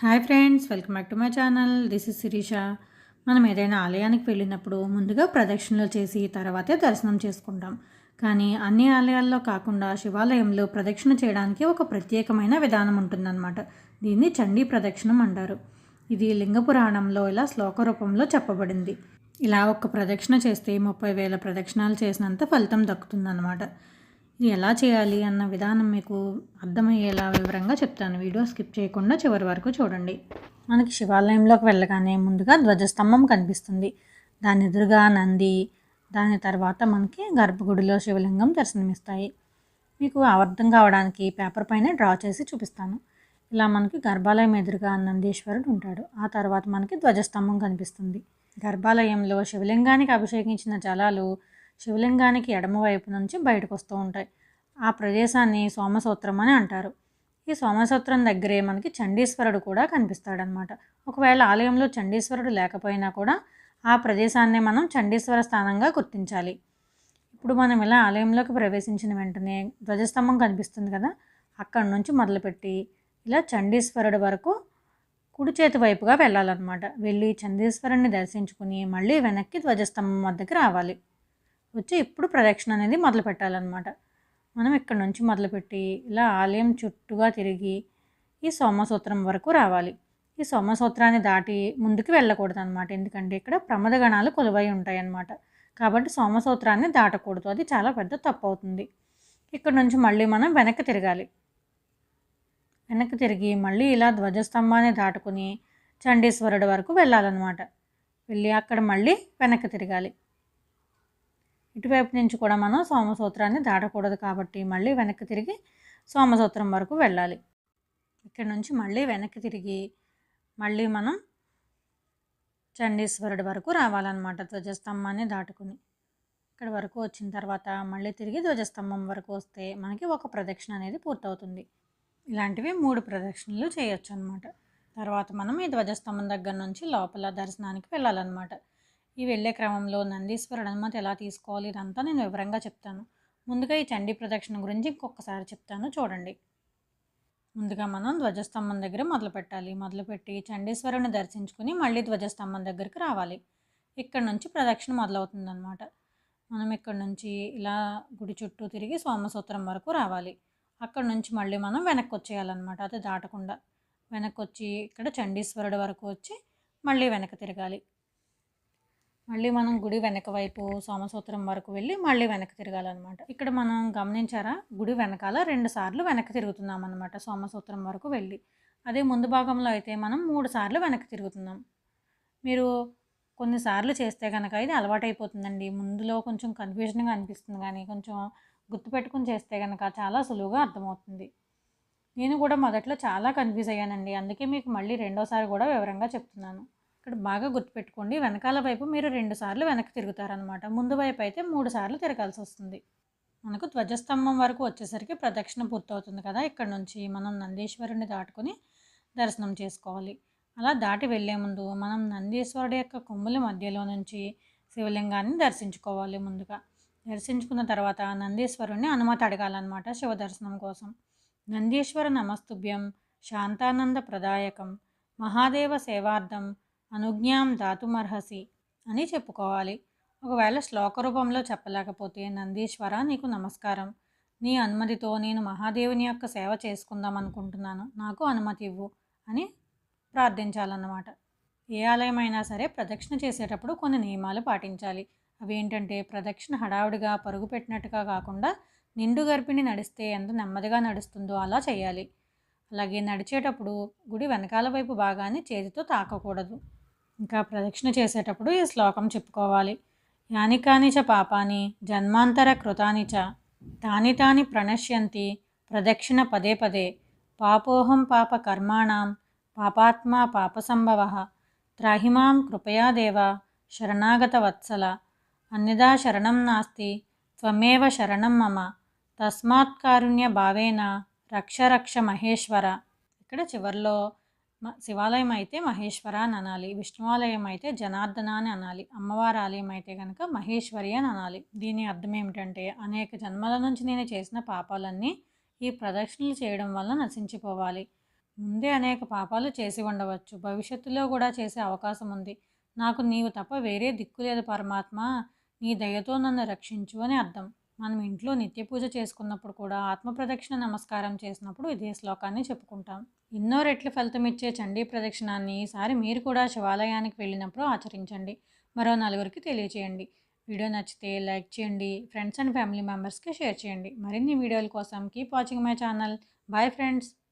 Hi friends welcome back to my channel. This is Sirisha. మనం ఏదైనా ఆలయానికి వెళ్ళినప్పుడు ముందుగా ప్రదక్షిణలు చేసి తర్వాతే దర్శనం చేసుకుంటాం. కానీ అన్ని ఆలయాల్లో కాకుండా శివాలయంలో ప్రదక్షిణ చేయడానికి ఒక ప్రత్యేకమైన విధానం ఉంటుందన్నమాట. దీన్ని చండీ ప్రదక్షిణం అంటారు. ఇది లింగ పురాణంలో ఇలా శ్లోక రూపంలో చెప్పబడింది. ఇలా ఒక్క ప్రదక్షిణ చేస్తే ముప్పై వేల ప్రదక్షిణాలు చేసినంత ఫలితం దక్కుతుందన్నమాట. ఇది ఎలా చేయాలి అన్న విధానం మీకు అర్థమయ్యేలా వివరంగా చెప్తాను. వీడియో స్కిప్ చేయకుండా చివరి వరకు చూడండి. మనకి శివాలయంలోకి వెళ్ళగానే ముందుగా ధ్వజస్తంభం కనిపిస్తుంది. దాని ఎదురుగా నంది దాని తర్వాత మనకి గర్భగుడిలో శివలింగం దర్శనమిస్తాయి. మీకు అర్థం కావడానికి పేపర్ పైన డ్రా చేసి చూపిస్తాను. ఇలా మనకి గర్భాలయం ఎదురుగా నందీశ్వరుడు ఉంటాడు. ఆ తర్వాత మనకి ధ్వజస్తంభం కనిపిస్తుంది. గర్భాలయంలో శివలింగానికి అభిషేకించిన జలాలు శివలింగానికి ఎడమవైపు నుంచి బయటకు వస్తూ ఉంటాయి. ఆ ప్రదేశాన్ని సోమసూత్రం అని అంటారు. ఈ సోమసూత్రం దగ్గరే మనకి చండీశ్వరుడు కూడా కనిపిస్తాడనమాట. ఒకవేళ ఆలయంలో చండీశ్వరుడు లేకపోయినా కూడా ఆ ప్రదేశాన్ని మనం చండీశ్వర స్థానంగా గుర్తించాలి. ఇప్పుడు మనం ఇలా ఆలయంలోకి ప్రవేశించిన వెంటనే ధ్వజస్తంభం కనిపిస్తుంది కదా అక్కడి నుంచి మొదలుపెట్టి ఇలా చండీశ్వరుడు వరకు కుడి చేతి వైపుగా వెళ్ళాలన్నమాట. వెళ్ళి చండీశ్వరుణ్ణి దర్శించుకుని మళ్ళీ వెనక్కి ధ్వజస్తంభం వద్దకు రావాలి. వచ్చి ఇప్పుడు ప్రదక్షిణ అనేది మొదలు పెట్టాలన్నమాట. మనం ఇక్కడ నుంచి మొదలుపెట్టి ఇలా ఆలయం చుట్టూగా తిరిగి ఈ సోమసూత్రం వరకు రావాలి. ఈ సోమసూత్రాన్ని దాటి ముందుకు వెళ్ళకూడదు అనమాట ఎందుకంటే ఇక్కడ ప్రమద గణాలు కొలువై ఉంటాయి అన్నమాట కాబట్టి సోమసూత్రాన్ని దాటకూడదు. అది చాలా పెద్ద తప్పు అవుతుంది ఇక్కడ నుంచి మళ్ళీ మనం వెనక్కి తిరగాలి. వెనక్కి తిరిగి మళ్ళీ ఇలా ధ్వజస్తంభాన్ని దాటుకుని చండీశ్వరుడు వరకు వెళ్ళాలన్నమాట. వెళ్ళి అక్కడ మళ్ళీ వెనక్కి తిరగాలి. ఇటువైపు నుంచి కూడా మనం సోమసూత్రాన్ని దాటకూడదు కాబట్టి మళ్ళీ వెనక్కి తిరిగి సోమసూత్రం వరకు వెళ్ళాలి. ఇక్కడ నుంచి మళ్ళీ వెనక్కి తిరిగి మళ్ళీ మనం చండీశ్వరుడి వరకు రావాలన్నమాట ధ్వజస్తంభాన్ని దాటుకుని. ఇక్కడ వరకు వచ్చిన తర్వాత మళ్ళీ తిరిగి ధ్వజస్తంభం వరకు వస్తే మనకి ఒక ప్రదక్షిణ అనేది పూర్తవుతుంది. ఇలాంటివి మూడు ప్రదక్షిణలు చేయొచ్చు అనమాట తర్వాత మనం ఈ ధ్వజస్తంభం దగ్గర నుంచి లోపల దర్శనానికి వెళ్ళాలన్నమాట. ఈ వెళ్ళే క్రమంలో నందీశ్వరుడు అనుమతి ఎలా తీసుకోవాలి ఇదంతా నేను వివరంగా చెప్తాను. ముందుగా ఈ చండీ ప్రదక్షిణ గురించి ఇంకొకసారి చెప్తాను. చూడండి. ముందుగా మనం ధ్వజస్తంభం దగ్గర మొదలు పెట్టాలి. మొదలుపెట్టి చండీశ్వరుని దర్శించుకుని మళ్ళీ ధ్వజస్తంభం దగ్గరికి రావాలి. ఇక్కడ నుంచి ప్రదక్షిణ మొదలవుతుందన్నమాట. మనం ఇక్కడ నుంచి ఇలా గుడి చుట్టూ తిరిగి సోమసూత్రం వరకు రావాలి. అక్కడ నుంచి మళ్ళీ మనం వెనక్కి వచ్చేయాలన్నమాట. అది దాటకుండా వెనక్కి వచ్చి ఇక్కడ చండీశ్వరుడు వరకు వచ్చి మళ్ళీ వెనక్కి తిరగాలి. మళ్ళీ మనం గుడి వెనక వైపు సోమసూత్రం వరకు వెళ్ళి మళ్ళీ వెనక్కి తిరగాలన్నమాట. ఇక్కడ మనం గమనించారా? గుడి వెనకాల రెండు సార్లు వెనక్కి తిరుగుతున్నాం అనమాట సోమసూత్రం వరకు వెళ్ళి. అదే ముందు భాగంలో అయితే మనం మూడు సార్లు వెనక్కి తిరుగుతున్నాం. మీరు కొన్నిసార్లు చేస్తే కనుక ఇది అలవాటైపోతుందండి. ముందులో కొంచెం కన్ఫ్యూజన్గా అనిపిస్తుంది కానీ కొంచెం గుర్తుపెట్టుకుని చేస్తే కనుక చాలా సులువుగా అర్థమవుతుంది. నేను కూడా మొదట్లో చాలా కన్ఫ్యూజ్ అయ్యానండి. అందుకే మీకు మళ్ళీ రెండోసారి కూడా వివరంగా చెప్తున్నాను. ఇక్కడ బాగా గుర్తుపెట్టుకోండి. వెనకాల వైపు మీరు రెండు సార్లు వెనక్కి తిరుగుతారనమాట ముందు వైపు అయితే మూడు సార్లు తిరగాల్సి వస్తుంది. మనకు ధ్వజస్తంభం వరకు వచ్చేసరికి ప్రదక్షిణ పూర్తవుతుంది కదా. ఇక్కడ నుంచి మనం నందీశ్వరుని దాటుకొని దర్శనం చేసుకోవాలి. అలా దాటి వెళ్ళే ముందు మనం నందీశ్వరుడి యొక్క కొమ్ముల మధ్యలో నుంచి శివలింగాన్ని దర్శించుకోవాలి ముందుగా. దర్శించుకున్న తర్వాత నందీశ్వరుణ్ణి అనుమతి అడగాలన్నమాట శివ దర్శనం కోసం. నందీశ్వర నమస్తుభ్యం శాంతానంద ప్రదాయకం మహాదేవ సేవార్థం అనుజ్ఞాం దాతుమర్హసి అని చెప్పుకోవాలి. ఒకవేళ శ్లోక రూపంలో చెప్పలేకపోతే నందీశ్వర నీకు నమస్కారం. నీ అనుమతితో నేను మహాదేవుని యొక్క సేవ చేసుకుందాం అనుకుంటున్నాను. నాకు అనుమతి ఇవ్వు అని ప్రార్థించాలన్నమాట. ఏ ఆలయమైనా సరే ప్రదక్షిణ చేసేటప్పుడు కొన్ని నియమాలు పాటించాలి. అవి ఏంటంటే ప్రదక్షిణ హడావుడిగా పరుగు పెట్టినట్టుగా కాకుండా నిండు గర్భిణి నడిస్తే ఎంత నెమ్మదిగా నడుస్తుందో అలా చేయాలి. అలాగే నడిచేటప్పుడు గుడి వెనకాల వైపు భాగాన్ని చేతితో తాకకూడదు. ఇంకా ప్రదక్షిణ చేసేటప్పుడు ఈ శ్లోకం చెప్పుకోవాలి. యానికాని చ పాపాని జన్మాంతర కృతాని చ తాని తాని ప్రణశ్యంతి ప్రదక్షిణ పదే పదే పాపోహం పాప కర్మాణం పాపాత్మా పాపసంభవ త్రాహిమాం కృపయాదేవ శరణాగత వత్సల అన్యదా శరణం నాస్తి త్వమేవ శరణం మమ తస్మాత్ కారుణ్య భావేన రక్ష రక్ష మహేశ్వర. ఇక్కడ చివరిలో శివాలయం అయితే మహేశ్వర అని అనాలి విష్ణువాలయం అయితే జనార్దన అని అనాలి అమ్మవారి ఆలయం అయితే కనుక మహేశ్వరి అని అనాలి దీని అర్థం ఏమిటంటే అనేక జన్మల నుంచి నేను చేసిన పాపాలన్నీ ఈ ప్రదక్షిణలు చేయడం వల్ల నశించిపోవాలి. ముందే అనేక పాపాలు చేసి ఉండవచ్చు. భవిష్యత్తులో కూడా చేసే అవకాశం ఉంది. నాకు నీవు తప్ప వేరే దిక్కు లేదు పరమాత్మ. నీ దయతో నన్ను రక్షించు అని అర్థం. మనం ఇంట్లో నిత్య పూజ చేసుకున్నప్పుడు కూడా ఆత్మ ప్రదక్షిణ నమస్కారం చేసినప్పుడు ఇదే శ్లోకాన్ని చెప్పుకుంటాం. ఎన్నో రెట్లు ఫలితం ఇచ్చే చండీ ప్రదక్షిణాన్ని ఈసారి మీరు కూడా శివాలయానికి వెళ్ళినప్పుడు ఆచరించండి. మరో నలుగురికి తెలియచేయండి. వీడియో నచ్చితే లైక్ చేయండి ఫ్రెండ్స్ అండ్ ఫ్యామిలీ మెంబర్స్కి షేర్ చేయండి. మరిన్ని వీడియోల కోసం keep watching my channel. Bye friends!